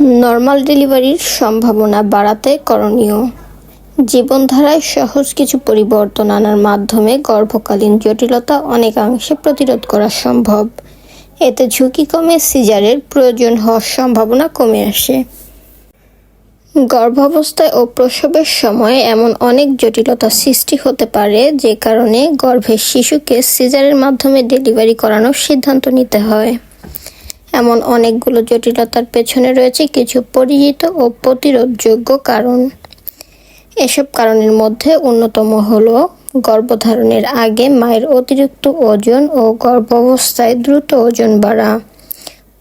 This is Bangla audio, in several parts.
নর্মাল ডেলিভারির সম্ভাবনা বাড়াতে করণীয়। জীবনধারায় সহজ কিছু পরিবর্তন আনার মাধ্যমে গর্ভকালীন জটিলতা অনেকাংশে প্রতিরোধ করা সম্ভব। এতে ঝুঁকি কমে সিজারের প্রয়োজন হওয়ার সম্ভাবনা কমে আসে। গর্ভাবস্থায় ও প্রসবের সময় এমন অনেক জটিলতা সৃষ্টি হতে পারে যে কারণে গর্ভের শিশুকে সিজারের মাধ্যমে ডেলিভারি করানোর সিদ্ধান্ত নিতে হয়। এমন অনেকগুলো জটিলতার পেছনে রয়েছে কিছু পরিচিত ও প্রতিরোধযোগ্য কারণ। এসব কারণের মধ্যে অন্যতম হল গর্ভধারণের আগে মায়ের অতিরিক্ত ওজন ও গর্ভাবস্থায় দ্রুত ওজন বাড়া।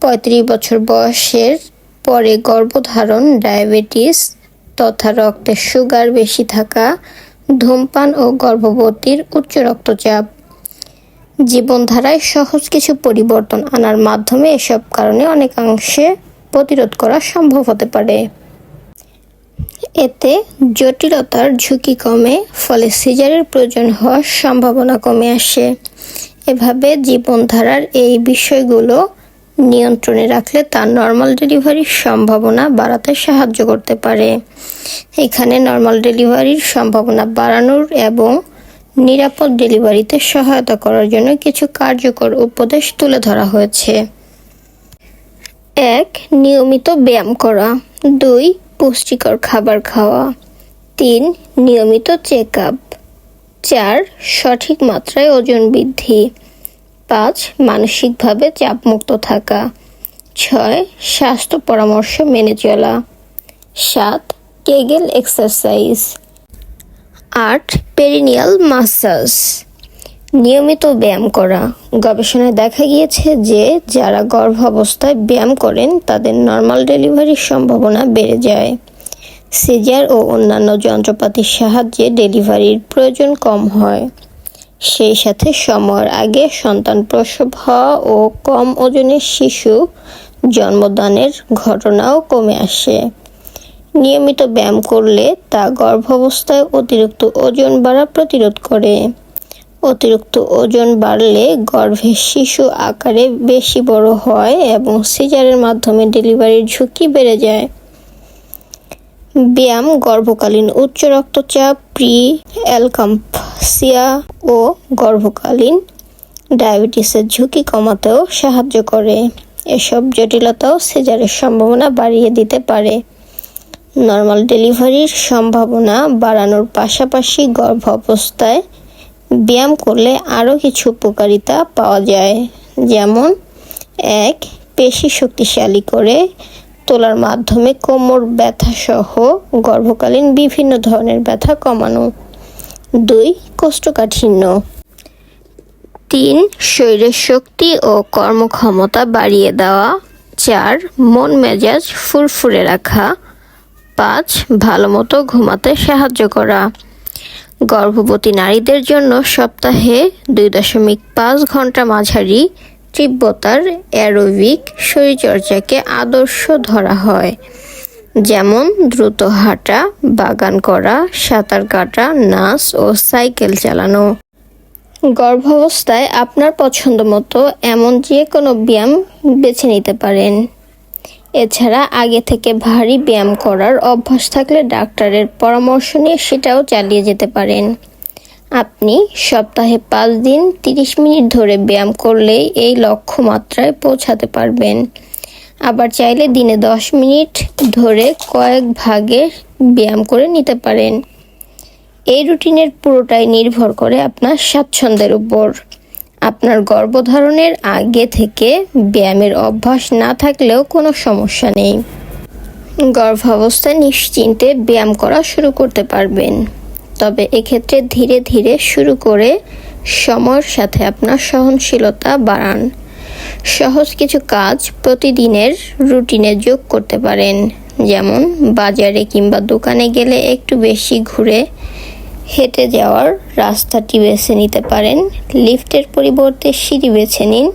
পঁয়ত্রিশ বছর বয়সের পরে গর্ভধারণ, ডায়াবেটিস তথা রক্তে সুগার বেশি থাকা, ধূমপান ও গর্ভবতীর উচ্চ রক্তচাপ। জীবনধারায় সহজ কিছু পরিবর্তন আনার মাধ্যমে এসব কারণে অনেকাংশে প্রতিরোধ করা সম্ভব হতে পারে। এতে জটিলতার ঝুঁকি কমে, ফলে সিজারের প্রয়োজন হওয়ার সম্ভাবনা কমে আসে। এভাবে জীবনধারার এই বিষয়গুলো নিয়ন্ত্রণে রাখলে তার নর্মাল ডেলিভারির সম্ভাবনা বাড়াতে সাহায্য করতে পারে। এখানে নর্মাল ডেলিভারির সম্ভাবনা বাড়ানোর এবং নিরাপদ ডেলিভারিতে সহায়তা করার জন্য কিছু কার্যকর উপদেশ তুলে ধরা হয়েছে। এক, নিয়মিত ব্যায়াম করা। দুই, পুষ্টিকর খাবার খাওয়া। তিন, নিয়মিত চেক আপ চার, সঠিক মাত্রায় ওজন বৃদ্ধি। পাঁচ, মানসিকভাবে চাপমুক্ত থাকা। ছয়, স্বাস্থ্য পরামর্শ মেনে চলা। সাত, কেগেল এক্সারসাইজ। আট পেরিনিয়াল মাসাজ নিয়মিত ব্যায়াম করা। গবেষণায় দেখা গিয়েছে যে, যারা গর্ভাবস্থায় ব্যায়াম করেন, তাদের নর্মাল ডেলিভারির সম্ভাবনা বেড়ে যায়। সিজার ও অন্যান্য যন্ত্রপাতির সাহায্যে ডেলিভারির প্রয়োজন কম হয়। সেই সাথে সময়ের আগে সন্তান প্রসব হওয়া ও কম ওজনের শিশু জন্মদানের ঘটনাও কমে আসে। নিয়মিত ব্যায়াম করলে তা গর্ভাবস্থায় অতিরিক্ত ওজন বাড়া প্রতিরোধ করে। অতিরিক্ত ওজন বাড়লে গর্ভের শিশু আকারে বেশি বড় হয় এবং সিজারের মাধ্যমে ডেলিভারির ঝুঁকি বেড়ে যায়। ব্যায়াম গর্ভকালীন উচ্চ রক্তচাপ, প্রি, অ্যালকাম্পসিয়া ও গর্ভকালীন ডায়াবেটিসের ঝুঁকি কমাতেও সাহায্য করে। এসব জটিলতাও সিজারের সম্ভাবনা বাড়িয়ে দিতে পারে। নর্মাল ডেলিভারির সম্ভাবনা বাড়ানোর পাশাপাশি গর্ভাবস্থায় ব্যায়াম করলে আরও কিছু উপকারিতা পাওয়া যায়। যেমন, এক, পেশি শক্তিশালী করে তোলার মাধ্যমে কোমর ব্যথা সহ গর্ভকালীন বিভিন্ন ধরনের ব্যথা কমানো। দুই, কোষ্ঠকাঠিন্য। তিন, শরীরের শক্তি ও কর্মক্ষমতা বাড়িয়ে দেওয়া। চার, মন মেজাজ ফুরফুরে রাখা। পাঁচ ভালো মতো ঘুমাতে সাহায্য করা। গর্ভবতী নারীদের জন্য সপ্তাহে দুই দশমিক পাঁচ ঘণ্টা মাঝারি তীব্রতার অ্যারোবিক শরীরচর্চাকে আদর্শ ধরা হয়। যেমন, দ্রুত হাঁটা, বাগান করা, সাঁতার কাটা, নাচ ও সাইকেল চালানো। গর্ভাবস্থায় আপনার পছন্দ মতো এমন যে কোনো ব্যায়াম বেছে নিতে পারেন। এছাড়া আগে থেকে ভারী ব্যায়াম করার অভ্যাস থাকলে ডাক্তারের পরামর্শ নিয়ে সেটাও চালিয়ে যেতে পারেন। আপনি সপ্তাহে পাঁচ দিন তিরিশ মিনিট ধরে ব্যায়াম করলেই এই লক্ষ্যমাত্রায় পৌঁছাতে পারবেন। আবার চাইলে দিনে দশ মিনিট ধরে কয়েক ভাগে ব্যায়াম করে নিতে পারেন। এই রুটিনের পুরোটাই নির্ভর করে আপনার স্বাচ্ছন্দ্যের উপর। আপনার গর্ভধারণের আগে থেকে ব্যায়ামের অভ্যাস না থাকলেও কোনো সমস্যা নেই। গর্ভাবস্থায় নিশ্চিন্তে ব্যায়াম করা শুরু করতে পারবেন। তবে এক্ষেত্রে ধীরে ধীরে শুরু করে সময়ের সাথে আপনার সহনশীলতা বাড়ান। সহজ কিছু কাজ প্রতিদিনের রুটিনে যোগ করতে পারেন। যেমন বাজারে কিংবা দোকানে গেলে একটু বেশি ঘুরে হেঁটে যাওয়ার রাস্তাটি বেছে নিতে পারেন। লিফটের পরিবর্তে সিঁড়ি বেছে নিন।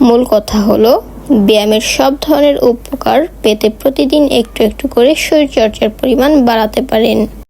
মূল কথা হলো, ব্যায়ামের সব ধরনের উপকার পেতে প্রতিদিন একটু একটু করে শরীরচর্চার পরিমাণ বাড়াতে পারেন।